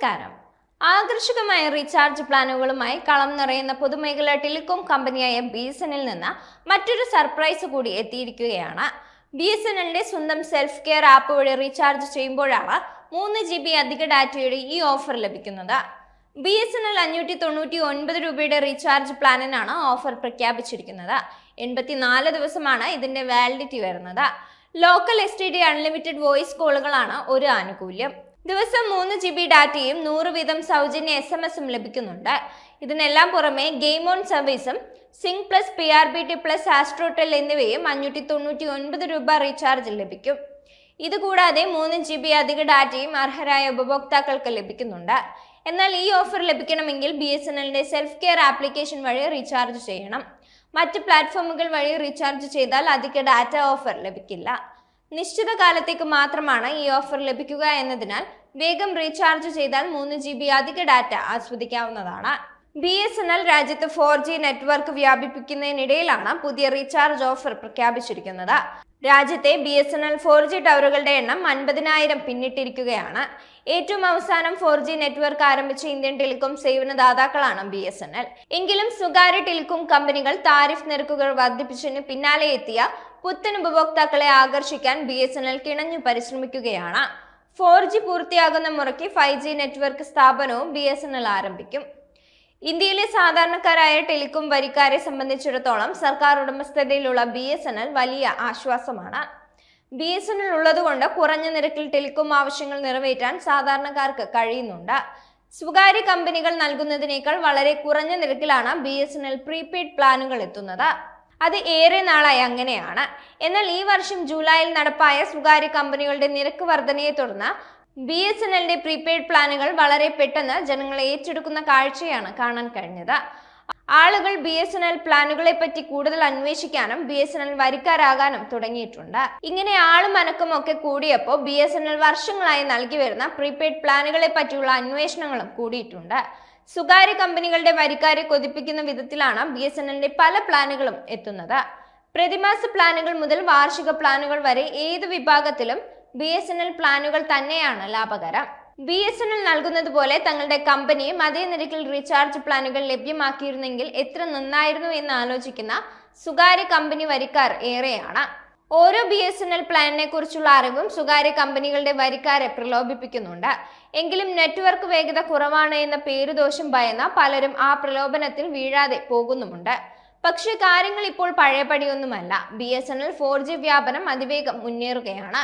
നമസ്കാരം. ആകർഷകമായ റീചാർജ് പ്ലാനുകളുമായി കളം നിറയുന്ന പൊതുമേഖലാ ടെലികോം കമ്പനിയായ ബി എസ് എന്നിൽ നിന്ന് മറ്റൊരു സർപ്രൈസ് കൂടി എത്തിയിരിക്കുകയാണ്. ബി എസ് എൻ എല്ലിന്റെ സ്വന്തം സെൽഫ് കെയർ ആപ്പ് വഴി റീചാർജ് ചെയ്യുമ്പോഴാണ് മൂന്ന് ജി ബി അധിക ഡാറ്റയുടെ ഈ ഓഫർ ലഭിക്കുന്നത്. ബി എസ് എൻ എൽ അഞ്ഞൂറ്റി തൊണ്ണൂറ്റി ഒൻപത് രൂപയുടെ റീചാർജ് പ്ലാനിനാണ് ഓഫർ പ്രഖ്യാപിച്ചിരിക്കുന്നത്. എൺപത്തിനാല് ദിവസമാണ് ഇതിന്റെ വാലിഡിറ്റി വരുന്നത്. Local S T D unlimited voice കോളുകളാണ് ഒരു ആനുകൂല്യം. ദിവസം മൂന്ന് ജി ബി ഡാറ്റയും നൂറ് വീതം സൗജന്യ എസ് എം എസും ലഭിക്കുന്നുണ്ട്. ഇതിനെല്ലാം പുറമെ ഗെയിം ഓൺ സർവീസും Zing plus P R B T plus Astrotell എന്നിവയും അഞ്ഞൂറ്റി തൊണ്ണൂറ്റി ഒൻപത് രൂപ റീചാർജ് ലഭിക്കും. ഇതുകൂടാതെ മൂന്ന് ജി ബി അധിക ഡാറ്റയും അർഹരായ ഉപഭോക്താക്കൾക്ക് ലഭിക്കുന്നുണ്ട്. എന്നാൽ ഈ ഓഫർ ലഭിക്കണമെങ്കിൽ ബി എസ് എൻ എല്ലിന്റെ സെൽഫ് കെയർ ആപ്ലിക്കേഷൻ വഴി റീചാർജ് ചെയ്യണം. മറ്റ് പ്ലാറ്റ്ഫോമുകൾ വഴി റീചാർജ് ചെയ്താൽ അധിക ഡാറ്റ ഓഫർ ലഭിക്കില്ല. നിശ്ചിത കാലത്തേക്ക് മാത്രമാണ് ഈ ഓഫർ ലഭിക്കുക എന്നതിനാൽ വേഗം റീചാർജ് ചെയ്താൽ മൂന്ന് ജി ബി അധിക ഡാറ്റ ആസ്വദിക്കാവുന്നതാണ്. ബി എസ് എൻ എൽ രാജ്യത്ത് ഫോർ ജി നെറ്റ്വർക്ക് വ്യാപിപ്പിക്കുന്നതിനിടയിലാണ് പുതിയ റീചാർജ് ഓഫർ പ്രഖ്യാപിച്ചിരിക്കുന്നത്. രാജ്യത്തെ B S N L four G ടവറുകളുടെ എണ്ണം അൻപതിനായിരം പിന്നിട്ടിരിക്കുകയാണ്. ഏറ്റവും അവസാനം ഫോർ ജി നെറ്റ്വർക്ക് ആരംഭിച്ച ഇന്ത്യൻ ടെലികോം സേവനദാതാക്കളാണ് ബി എസ് എൻ എൽ. എങ്കിലും സ്വകാര്യ ടെലികോം കമ്പനികൾ താരിഫ് നിരക്കുകൾ വർദ്ധിപ്പിച്ചതിന് പിന്നാലെ എത്തിയ പുത്തൻ ഉപഭോക്താക്കളെ ആകർഷിക്കാൻ ബി എസ് എൻ എൽ കിണഞ്ഞു പരിശ്രമിക്കുകയാണ്. ഫോർ ജി പൂർത്തിയാകുന്ന മുറയ്ക്ക് ഫൈവ് ജി നെറ്റ്വർക്ക് സ്ഥാപനവും ബി എസ് എൻ എൽ ആരംഭിക്കും. ഇന്ത്യയിലെ സാധാരണക്കാരായ ടെലികോം വരിക്കാരെ സംബന്ധിച്ചിടത്തോളം സർക്കാർ ഉടമസ്ഥതയിലുള്ള ബി എസ് എൻ എൽ വലിയ ആശ്വാസമാണ്. ബി എസ് എൻ എൽ ഉള്ളതുകൊണ്ട് കുറഞ്ഞ നിരക്കിൽ ടെലികോം ആവശ്യങ്ങൾ നിറവേറ്റാൻ സാധാരണക്കാർക്ക് കഴിയുന്നുണ്ട്. സ്വകാര്യ കമ്പനികൾ നൽകുന്നതിനേക്കാൾ വളരെ കുറഞ്ഞ നിരക്കിലാണ് B S N L prepaid പ്ലാനുകൾ എത്തുന്നത്. അത് ഏറെ നാളായി അങ്ങനെയാണ്. എന്നാൽ ഈ വർഷം ജൂലൈയിൽ നടപ്പായ സ്വകാര്യ കമ്പനികളുടെ നിരക്ക് വർധനയെ തുടർന്ന് ബി എസ് എൻ എല്ലിന്റെ പ്രീപെയ്ഡ് പ്ലാനുകൾ വളരെ പെട്ടെന്ന് ജനങ്ങളെ ഏറ്റെടുക്കുന്ന കാഴ്ചയാണ് കാണാൻ കഴിഞ്ഞത്. ആളുകൾ ബി എസ് എൻ എൽ പ്ലാനുകളെ പറ്റി കൂടുതൽ അന്വേഷിക്കാനും ബി എസ് എൻ എൽ വരിക്കാരാകാനും തുടങ്ങിയിട്ടുണ്ട്. ഇങ്ങനെ ആളും അനക്കും ഒക്കെ കൂടിയപ്പോൾ ബി എസ് എൻ എൽ വർഷങ്ങളായി നൽകി വരുന്ന പ്രീപെയ്ഡ് പ്ലാനുകളെ പറ്റിയുള്ള അന്വേഷണങ്ങളും കൂടിയിട്ടുണ്ട്. സ്വകാര്യ കമ്പനികളുടെ വരിക്കാരെ കൊതിപ്പിക്കുന്ന വിധത്തിലാണ് ബി എസ് എൻ എല്ലിന്റെ പല പ്ലാനുകളും എത്തുന്നത്. പ്രതിമാസ പ്ലാനുകൾ മുതൽ വാർഷിക പ്ലാനുകൾ വരെ ഏത് വിഭാഗത്തിലും ബി എസ് എൻ എൽ പ്ലാനുകൾ തന്നെയാണ് ലാഭകരം. ബി എസ് എൻ എൽ നൽകുന്നത് പോലെ തങ്ങളുടെ കമ്പനിയും അതേ നിരക്കിൽ റീചാർജ് പ്ലാനുകൾ ലഭ്യമാക്കിയിരുന്നെങ്കിൽ എത്ര നന്നായിരുന്നു എന്ന് ആലോചിക്കുന്ന സ്വകാര്യ കമ്പനി വരിക്കാർ ഏറെയാണ്. ഓരോ ബി എസ് എൻ എൽ പ്ലാനിനെ കുറിച്ചുള്ള അറിവും സ്വകാര്യ കമ്പനികളുടെ വരിക്കാരെ പ്രലോഭിപ്പിക്കുന്നുണ്ട് എങ്കിലും നെറ്റ്വർക്ക് വേഗത കുറവാണ് എന്ന പേരുദോഷം ഭയന്ന പലരും ആ പ്രലോഭനത്തിൽ വീഴാതെ പോകുന്നുമുണ്ട്. പക്ഷേ കാര്യങ്ങൾ ഇപ്പോൾ പഴയപടിയൊന്നുമല്ല. B S N L four G വ്യാപനം അതിവേഗം മുന്നേറുകയാണ്.